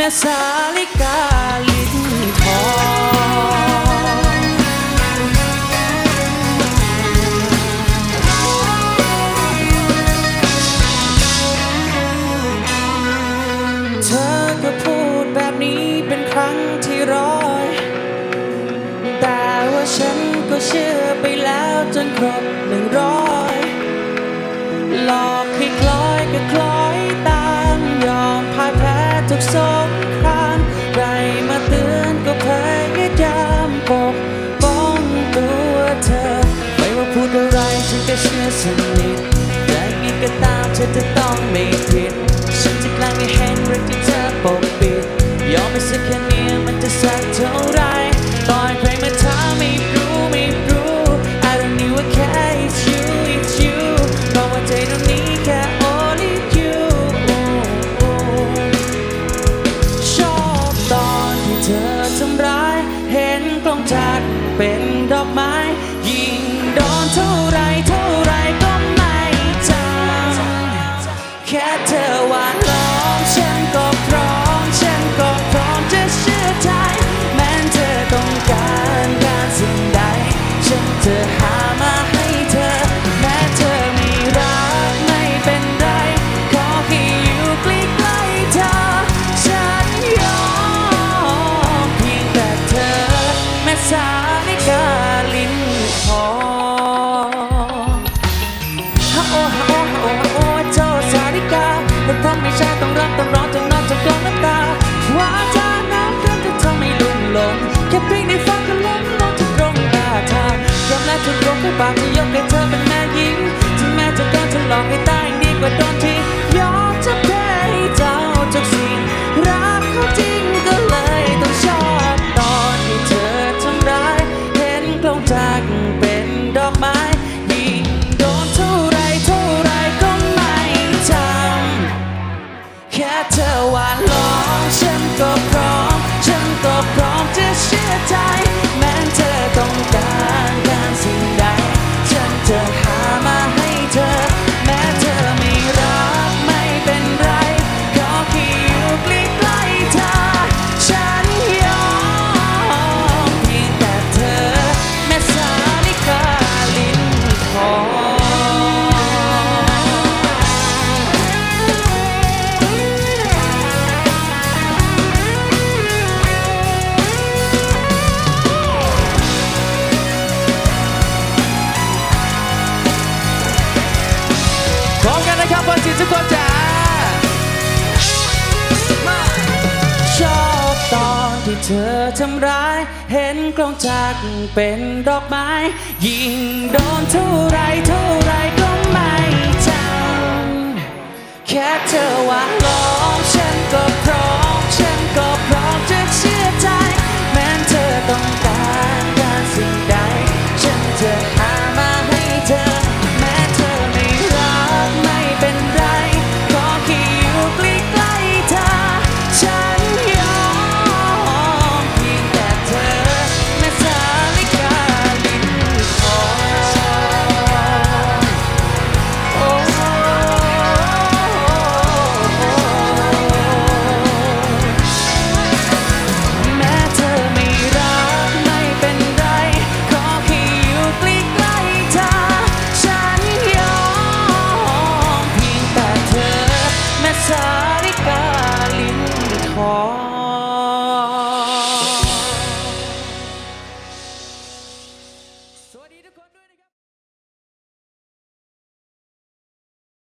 แม่สาลิกาลิ้ทองเธอก็พูดแบบนี้เป็นครั้งที่ร้อย แต่ว่าฉันก็เชื่อไปแล้วจนครบหนึ่งร้อยหลอกให้คล้อยก็คล้อย สนิทแต่งี้ก็ตามเธอจะต้องไม่ผิด โอ้ฮะโอ้ฮะโอ้ฮะโอ้เจ้าสาริกาเธอทำให้ฉันต้องรักต้องร้อนจนนอนจนกลั้น้ำตาว่าจาน้ำเกินจะทำให้ลุ่มหลงแค่เพียงได้ฟังก็ล้มลงทุกตรงตาทางยอมและทุกตรงไปากจะยกให้เธอเป็นแม่หญิงถึงแม้จะโดนฉหลอกให้ตายดีกว่าโดน ที่เธอทำร้าย เห็นกลองจากเป็นดอกไม้ ยิ่งโดนเท่าไร วันนี้ทุกคนด้วย